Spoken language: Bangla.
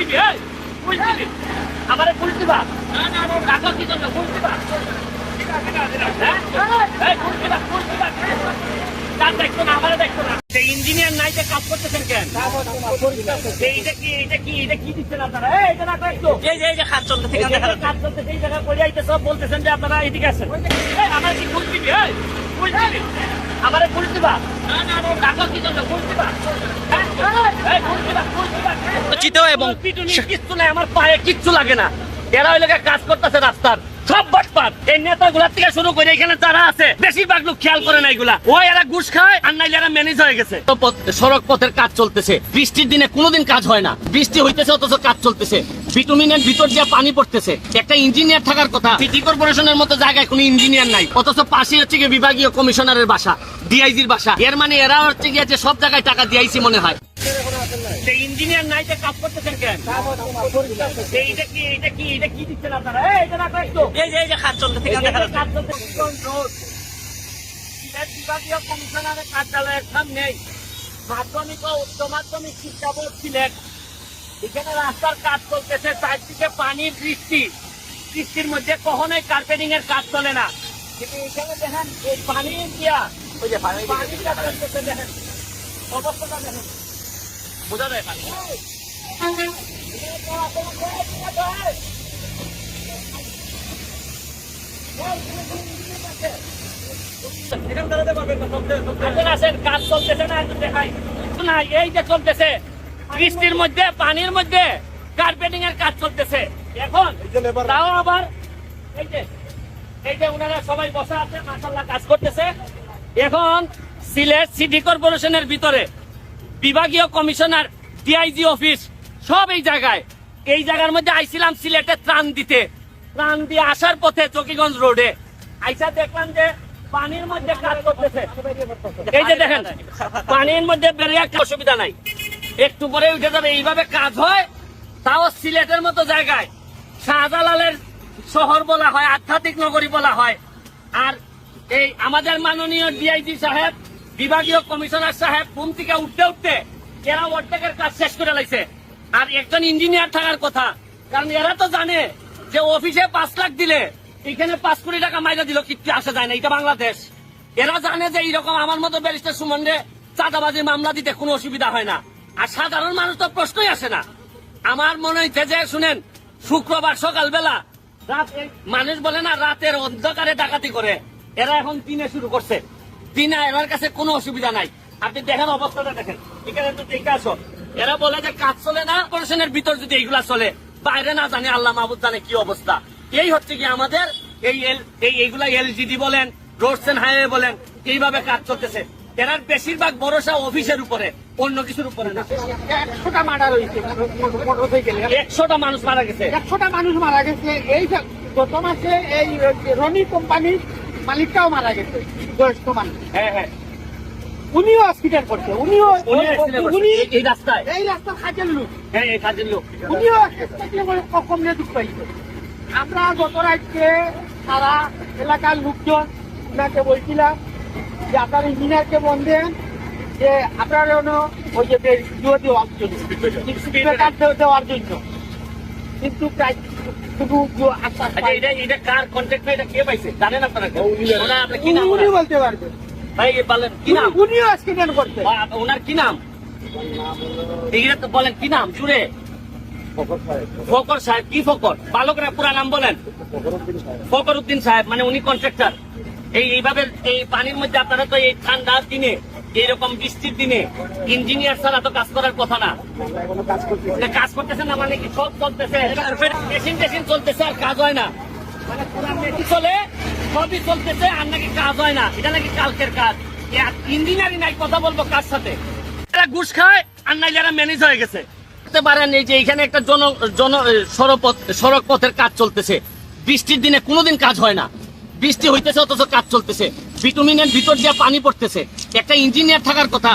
দিবি এই দিবি আমারে পুলিশ দিবা? না না না রাখো কি জন্য পুলিশ দিবা? হ্যাঁ? না, না। ইঞ্জিনিয়ার নাই যে কাজ করতেছেন কেন? এইটা কি এইটা কি এটা কি দিচ্ছেন আপনারা? এই, এটা একটু। এই যে এই যে কাজ চলতেছে কাজ চলতেছে, এই জায়গায় পড়ে আইতে সব বলতেছেন যে আপনারা এদিকে এই, আমার কি পুলিশ দিবি? আমারে পুলিশ দিবা? না না না রাখো কি জন্য পুলিশ দিবা হ্যাঁ? এই, পুলিশ দিবা, পুলিশ চিতেও এবং কিচ্ছু নাই আমার পায়ে কিচ্ছু লাগে না। এরা ওই কাজ করতেছে রাস্তার। সব বাটপাট এই থেকে শুরু করে এখানে যারা আছে বেশিরভাগ লোক খেয়াল করে না এগুলা। ও এরা ঘুষ খায় আর নাইলে এরা ম্যানেজ হয়ে গেছে। তো সড়ক পথের কাজ চলতেছে। বৃষ্টির দিনে কোনোদিন কাজ হয় না। বৃষ্টি হইতেছে অথচ কাজ চলতেছে। ভিতর দিয়ে পানি পড়তেছে। একটা ইঞ্জিনিয়ার থাকার কথা। সিটি কর্পোরেশনের মতো জায়গায় কোনো ইঞ্জিনিয়ার নাই। অথচ পাশে হচ্ছে গিয়ে বিভাগীয় কমিশনারের বাসা ডিআইজির বাসা। এর মানে এরা হচ্ছে গিয়ে যে সব জায়গায় টাকা দিয়াইছি মনে হয়। যে ইঞ্জিনিয়ার নাই যে কাজ করতেছেন কেন? এইটা কি এইটা কি এটা কি দিচ্ছেন আপনারা? এটা রাখো একটু। এই যে এই যে কাজ চলতেছে এখানে দেখা জায়গায় যাচ্ছে। কাজ চলতেছে, কোন রোড? সিলেট বিভাগীয় কমিশনারের কার্যালয়ের সামনেই মাধ্যমিক ও উচ্চ মাধ্যমিক শিক্ষা বোর্ড সিলেট এখানে রাস্তার কাজ চলতেছে চারদিকে পানির বৃষ্টি। বৃষ্টির মধ্যে কখনোই কার্পেটিং এর কাজ চলে না। কিন্তু এখানে দেখেন এই পানি দিয়া ওই যে পানি দেখেন। অবস্থাটা দেখেন। বোঝা যায় পানি আসেন আসেন কাজ চলতেছে না দেখাই। না এই যে চলতেছে বৃষ্টির মধ্যে পানির মধ্যে কার্পেটিং এর কাজ চলতেছে। এখন তাও আবার এই যে এই যে ওনারা সবাই বসা আছে মাসাল্লাহ কাজ করতেছে। এখন সিলেট সিটি কর্পোরেশনের ভিতরে বিভাগীয় কমিশনার ডিআইজি অফিস সব এই জায়গায়। এই জায়গার মধ্যে আইছিলাম সিলেটে ত্রাণ দিতে। ত্রাণ দিয়ে আসার পথে চকিগঞ্জ রোডে। আইসা দেখলাম যে পানির মধ্যে কাজ করতেছে। এই যে দেখেন, পানির মধ্যে বেরিয়ে অসুবিধা নাই। একটু পরে উঠে যাবে। এইভাবে কাজ হয়, তাও সিলেটের মতো জায়গায়। শাহজালালের শহর বলা হয়, আধ্যাত্মিক নগরী বলা হয়। আর এই আমাদের মাননীয় ডিআইজি সাহেব বিভাগীয় কমিশনার সাহেব ঘুম থেকে উঠতে উঠতে এরা অর্ধেকের কাজ শেষ করে লাইছে। আর একজন ইঞ্জিনিয়ার থাকার কথা, কারণ এরা তো জানে যে অফিসে পাঁচ লাখ দিলে, এখানে পাঁচ কোটি টাকা মাইনা দিল, কিচ্ছু আসা যায় না, এটা বাংলাদেশ। এরা জানে যে এইরকম আমার মতো ব্যারিস্টার সুমন্ডে চাঁদাবাজির মামলা দিতে কোনো অসুবিধা হয় না। আর সাধারণ মানুষ তো প্রশ্নই আসে না। আমার মনে হচ্ছে যে, শুনেন, শুক্রবার সকালবেলা রাত মানুষ বলে না, রাতের অন্ধকারে ডাকাতি করে। এরা এখন দিনে শুরু করছে। দিনে এরার কাছে কোনো অসুবিধা নাই। আপনি দেখেন অবস্থাটা দেখেন। এখানে তো দেখে আসো এরা বলে যে কাজ চলে না কর্পোরেশনের ভিতর যদি এইগুলা চলে বাইরে না জানে আল্লাহ মাহবুদ জানে কি অবস্থা। এই হচ্ছে কি আমাদের এই এই এইগুলা এলজিডি বলেন রোডস এন্ড হাইওয়ে বলেন এইভাবে কাজ চলতেছে। এরার বেশিরভাগ ভরসা অফিসের উপরে অন্য কিছুর উপরে না। একশোটা মার্ডার হয়েছে। একশোটা মানুষ মারা গেছে। একশোটা মানুষ মারা গেছে। এই গত মাসে এই রনি কোম্পানির মালিকটাও মারা গেছে বয়স্ক মানুষ। হ্যাঁ হ্যাঁ। উনিও হসপিটাল করছে উনিও উনি এই- রাস্তায়। এই রাস্তার কাজের লোক। হ্যাঁ এই কাজের লোক। উনিও নিয়ে দুঃখ পাইছে আমরা গত রাতকে সারা এলাকার লোকজন ওনাকে বলছিলাম যে আপনার ইঞ্জিনিয়ারকে বন্ধেন যে আপনার ওই যে দেওয়ার জন্য। দেওয়ার জন্য। কিন্তু প্রায় শুধু আশ্বাস আচ্ছা এটা এটা কার কন্ট্যাক্ট এটা কে পাইছে? জানেন আপনারা কেউ? ওনার কি নাম উনি- উনি বলতে পারবে। ভাই বলেন কি নাম? উনিও অ্যাক্সিডেন্ট করছে। বা ওনার কি নাম? এইটা তো বলেন কি নাম? জুড়ে। ফকর সাহেব। কি ফকর বালকরা পুরা নাম বলেন। ফকর উদ্দিন সাহেব মানে উনি কন্ট্রাক্টর এই এইভাবে এই পানির মধ্যে আপনারা তো এই ঠান্ডার দিনে এইরকম বৃষ্টির দিনে ইঞ্জিনিয়ার ছাড়া তো কাজ করার কথা না। কাজ করতেছে না মানে কি? সব চলতেছে। মেশিন টেশিন চলতেছে আর কাজ হয় না। মানে চলে, সবই চলতেছে আর নাকি কাজ হয় না। এটা নাকি কালকের কাজ। ইঞ্জিনিয়ারিং নাই, কথা বলব কার সাথে? এরা ঘুষ খায় আর নাই যারা ম্যানেজ হয়ে গেছে। বুঝতে পারেন এই যে এখানে একটা জন জন সড়ক পথের কাজ চলতেছে। বৃষ্টির দিনে কোনোদিন কাজ হয় না। বৃষ্টি হইতেছে অথচ কাজ চলতেছে। বিটুমিনের ভিতর দিয়ে পানি পড়তেছে। একটা ইঞ্জিনিয়ার থাকার কথা